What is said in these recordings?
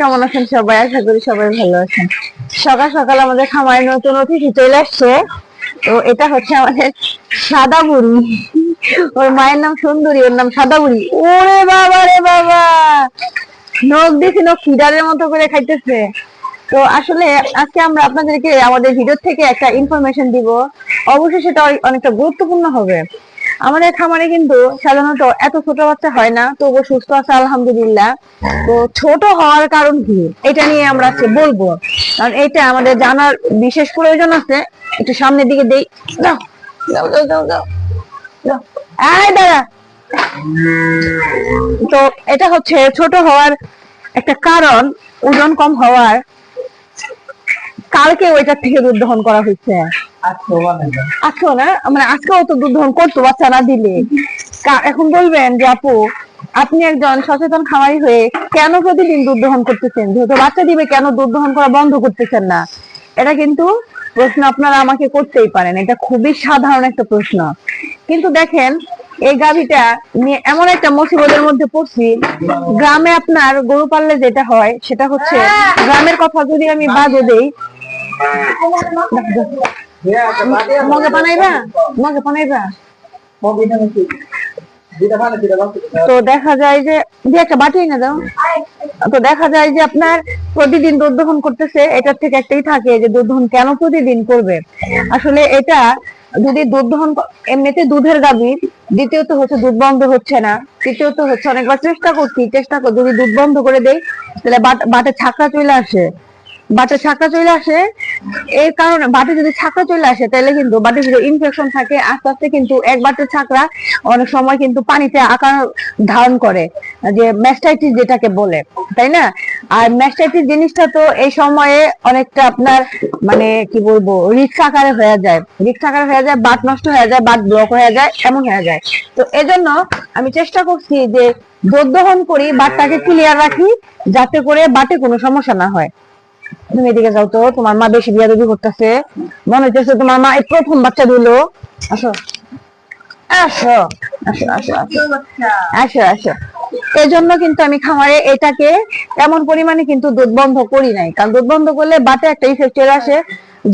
কেমন আছেন সবাই? আশা করি সবাই ভালো আছেন। সকাল সকাল আমাদের খামারে নতুন অতিথি চলে আসছে। তো এটা হচ্ছে আমাদের সাদা বুড়ি ওর মায়ের নাম সুন্দরী, ওর নাম সাদা বুড়ি ওরে বাবা, রে বাবা! নখ দিয়েছি নখ ফিডারের মতো করে খাইতেছে। তো আসলে আজকে আমরা আপনাদেরকে আমাদের ভিডিও থেকে একটা ইনফরমেশন দিব। অবশ্যই সেটা অনেকটা গুরুত্বপূর্ণ হবে। আমাদের খামারে কিন্তু সাধারণত এত ছোট বাচ্চা হয় না তবু সুস্থ আছে, আলহামদুলিল্লাহ। তো ছোট হওয়ার কারণ কি? এটা নিয়ে আমরা আজকে বলব। কারণ এটা আমাদের জানার বিশেষ প্রয়োজন আছে। একটু সামনের দিকে দেই। দাঁড়া তো এটা হচ্ছে ছোট হওয়ার একটা কারণ, ওজন কম হওয়ার। কালকে ওইটার থেকে দুধ করা হয়েছে। আজকে না মানে আজকেও তো দুধ দহন করতো, বাচ্চা না দিলে? এখন বলবেন যে, আপু, আপনি একজন সচেতন খামারি হয়ে কেন প্রতিদিন দুধ দহন করতেছেন? যেহেতু বাচ্চা দিবে, কেন দুধ দহন করা বন্ধ করতেছেন না? এটা কিন্তু প্রশ্ন আপনারা আমাকে করতেই পারেন। এটা খুবই সাধারণ একটা প্রশ্ন। কিন্তু দেখেন, এই গাভিটা নিয়ে এমন একটা মুসিবতের মধ্যে পড়ছি, গ্রামে আপনার গরু পাললে যেটা হয়, সেটা হচ্ছে, গ্রামের কথা যদি আমি বাজে দেই মগে বানাইবা? মগে বানাইবা? তো দেখা যায় যে যে একটা বাটি না দাও। তো দেখা যায় যে আপনার প্রতিদিন দুধ দহন করতেছে এটার থেকে একটাই থাকে যে দুধ দহন কেন প্রতিদিন করবে? আসলে এটা যদি দুধ দহন এমনিতে দুধের গাভী দ্বিতীয়ত হচ্ছে দুধ বন্ধ হচ্ছে না। তৃতীয়ত হচ্ছে অনেকবার চেষ্টা করছি চেষ্টা কর যদি দুধ বন্ধ করে দেই তাহলে বাট- ছাকরা চলে আসে। বাটে ছাকরা চলে আসে। এর কারণে বাটে যদি ছাকরা চলে আসে তাহলে কিন্তু বাটের যদি ইনফেকশন থাকে। আস্তে আস্তে কিন্তু এক বাটের ছাকরা অনেক সময় কিন্তু পানিতে আকার ধারণ করে। যে ম্যাস্টাইটিস যেটাকে বলে, তাই না? আর ম্যাস্টাইটিস জিনিসটা তো এই সময়ে অনেকটা আপনার মানে কি বলব রিক্স আকারে হয়ে যায়। রিক্স আকারে হয়ে যায় বাট নষ্ট হয়ে যায় বাট ব্লক হয়ে যায়, এমন হয়ে যায়। তো এজন্য আমি চেষ্টা করছি যে দুধ দহন করি, বাটটাকে ক্লিয়ার রাখি, যাতে করে বাটে কোনো সমস্যা না হয়। তুমি এদিকে যাও তো, তোমার মা বেশি বিয়াদবি করতেছে। মনে হচ্ছে তোমার মা এই প্রথম বাচ্চা দিল আসো। আসো আসো আসো আসো। আসো কিন্তু আমি খামারে এটাকে এমন পরিমাণে কিন্তু দুধ বন্ধ করি নাই। কারণ দুধ বন্ধ করলে বাটে একটা ইফেক্ট চলে আসে,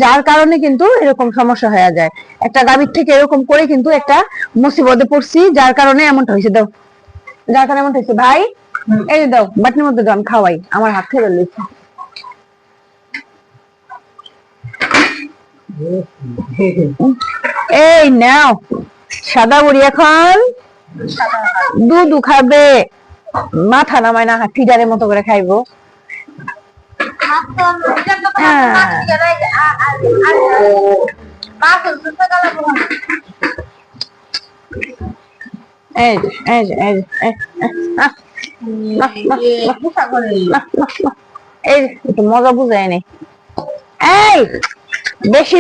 যার কারণে কিন্তু এরকম সমস্যা হয়ে যায়। একটা গাভীর থেকে এরকম করে কিন্তু একটা মুসিবতে পড়ছি, যার কারণে এমনটা হয়েছে। দাও। যার কারণে এমনটা হয়েছে। ভাই, এই দাও, বাটির মধ্যে দাও, আমি খাওয়াই। আমার হাত থেকে এই নাও সাদা বুড়ি এখন দুধ খাবে মাথা নামায় না ফিডারের মতো করে খাইবো হ্যাঁ। এই মজা বুঝায় নি এই বেশি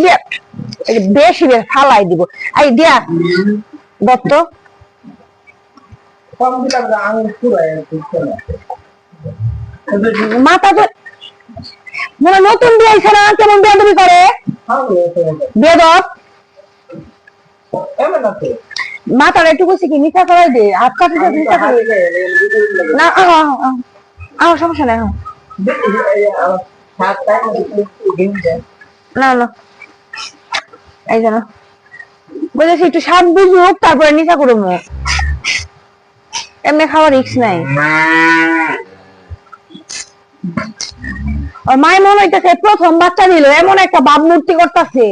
বেশি ফালাই দিব। এই দিয়া, দত্ত। মাথা তো মনে নতুন হয়েছে না, কেমন করে? মাথার একটু বসে কি, মিঠা করাই দে, হাত কাটে মিঠা করে না সমস্যা নাই। না না। এই একটু তারপরে নিশা করব এমনি খাওয়ার রিক্স নাই। মনে প্রথম বাচ্চা দিল এমন একটা বাপ মূর্তি করতেছে।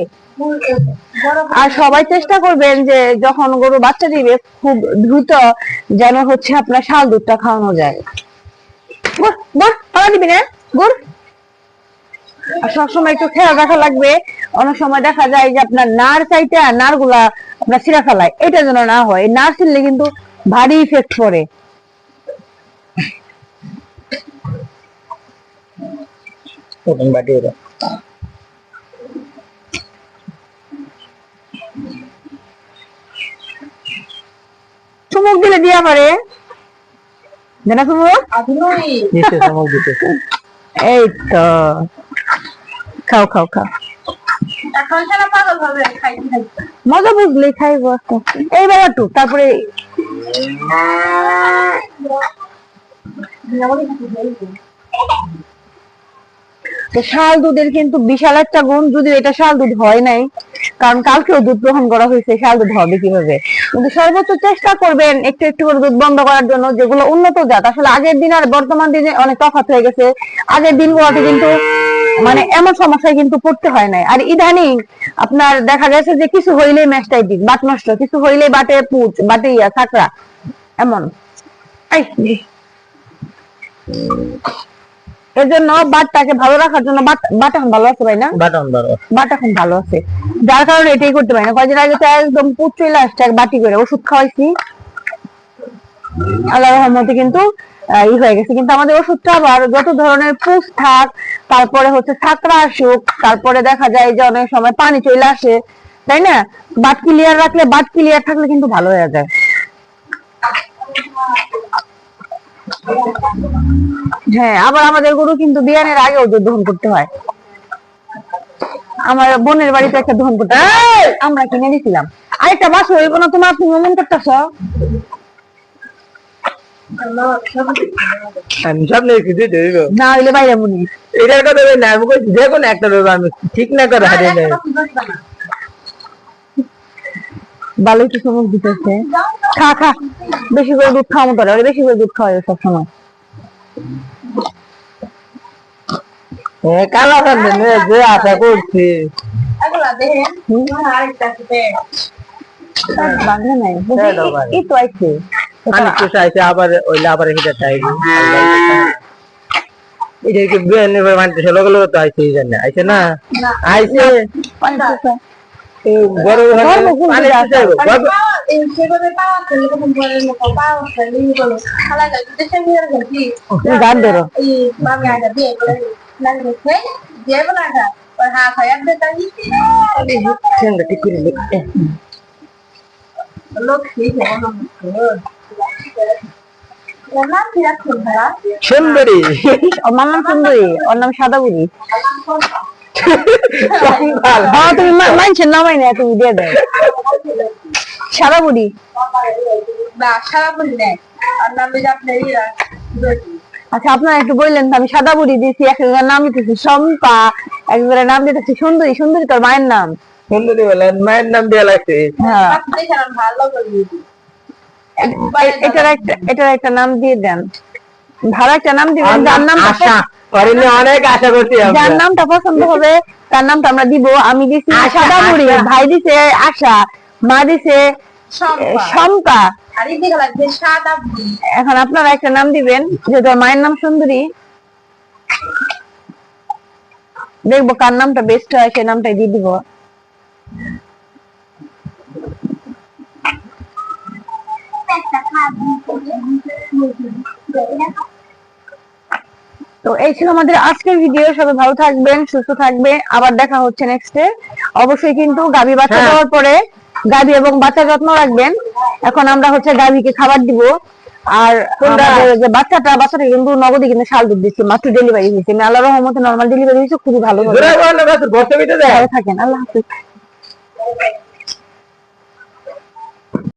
আর সবাই চেষ্টা করবেন যে, যখন গরু বাচ্চা দিবে, খুব দ্রুত যেন হচ্ছে আপনার শাল দুধটা খাওয়ানো যায়। গুড় গুড় খাওয়া দিবি না? গুড় আর সবসময় একটু খেয়াল রাখা লাগবে। অনেক সময় দেখা যায় যে আপনার নার চাইতে আর নারগুলা আপনার ছিঁড়া ফেলায়। এটা যেন না হয়। নার ছিঁড়লে কিন্তু ভারী ইফেক্ট পড়ে। চুমুক দিলে দিয়া পারে। জানা চুমুক? এই তো। খাও খাও খাও। মজা বুঝলে খাইবো। এইবার একটু তারপরে শাল দুধের কিন্তু বিশাল একটা গুণ যদি এটা শাল দুধ হয় নাই কারণ কালকেও দুধ গ্রহণ করা হয়েছে শাল দুধ হবে কীভাবে? কিন্তু সর্বোচ্চ চেষ্টা করবেন একটু একটু করে দুধ বন্ধ করার জন্য যেগুলো উন্নত জাত। আসলে আগের দিন আর বর্তমান দিনে অনেক তফাৎ হয়ে গেছে। আগের দিনগুলোতে কিন্তু মানে এমন সমস্যায় কিন্তু পড়তে হয় নাই। আর ইদানিং আপনার দেখা গেছে যে কিছু হইলেই ম্যাস্টাইটিস বাট নষ্ট। কিছু হইলেই বাটে পুচ বাটে ইয়া ছাকরা এমন। এই, এর জন্য বাটটাকে ভালো রাখার জন্য বাট এখন ভালো আছে ভাই না? বাট এখন ভালো আছে। যার কারণে এটাই করতে পারি না। কয়েকদিন আগে তো একদম পুচ চলে আসছে এক বাটি করে। ওষুধ খাওয়াইছি। আল্লাহ রহমতে কিন্তু ই হয়ে গেছে। কিন্তু আমাদের ওষুধটা আবার যত ধরনের পুষ থাক তারপরে হচ্ছে ছাকরা আসুক তারপরে দেখা যায় যে অনেক সময় পানি চলে আসে তাই না? বাট ক্লিয়ার রাখলে বাট ক্লিয়ার থাকলে কিন্তু ভালো হয়ে যায়। হ্যাঁ আবার আমাদের গরু কিন্তু বিয়ানের আগেও দুধ দহন করতে হয়। আমার বোনের বাড়িতে একটা দহন করতে আমরা কিনে দিছিলাম আরেকটা মাছ হইব না তোমার তুমি মন করতেছ? আমি স্বপ্নে কিছু দেব না হইলে বাইরে মুনি এটার কথা বলি না আমি যে কোনো একটা দেবো আমি ঠিক না করে হারিয়ে নেই ভালোই কিছু মুখ দিতেছে। খা খা বেশি করে দুধ খাওয়ানো করে ওরে বেশি করে দুধ খাওয়াই সবসময়। কালা কান্দ যে আশা করছি। বাংলা নাই। এই তো আইছে। আমি তো আবার ওইলে আবার এটা চাইবি এটা কি বিয়ে মানতে ছিল লোক তো আইছে এই জন্য আইছে না? আইছে? পানি বড় পানি দিকে চাইব বড়- তুমি গান ধরো। ঠিক করে সুন্দরী। ওর মার নাম সুন্দরী ওর নাম সাদা বুড়ি হ্যাঁ তুমি মানছেন নামাই না তুমি দিয়ে দেয় সাদা বুড়ি আচ্ছা আপনারা একটু বললেন তো আমি সাদা বুড়ি দিয়েছি এক একজনের নাম দিতেছি সম্পা একজনের নাম দিতেছি সুন্দরী সুন্দরী তোর মায়ের নাম। সুন্দরী বলেন মায়ের নাম দেওয়া লাগছে। হ্যাঁ। এটার একটা এটার একটা নাম দিয়ে দেন। ভালো একটা নাম দিবেন। যার অরণ্য অনেক আশা করছি যার নামটা পছন্দ হবে তার নামটা আমরা দিব। আমি দিছি আশা, সাদা ভাই দিছে আশা মা দিছে শম্পা এখন আপনারা একটা নাম দিবেন যেহেতু মায়ের নাম সুন্দরী। দেখব কার নামটা বেস্ট হয় সেই নামটাই দিয়ে দিব। তো এই ছিল আমাদের আজকের ভিডিও সবাই ভালো থাকবেন সুস্থ থাকবে আবার দেখা হচ্ছে নেক্সটে অবশ্যই কিন্তু গাভী বাচ্চা হ্যাঁ। দেওয়ার পরে গাভী এবং বাচ্চার যত্ন রাখবেন। এখন আমরা হচ্ছে গাভীকে খাবার দিব। আর যে বাচ্চাটা বাচ্চাটা কিন্তু নগদে কিন্তু শাল দুধ দিচ্ছে মাত্র ডেলিভারি হয়েছে আমি আল্লাহ রহমতে নর্মাল ডেলিভারি হয়েছে খুবই ভালো থাকেন আল্লাহ হাফিজ।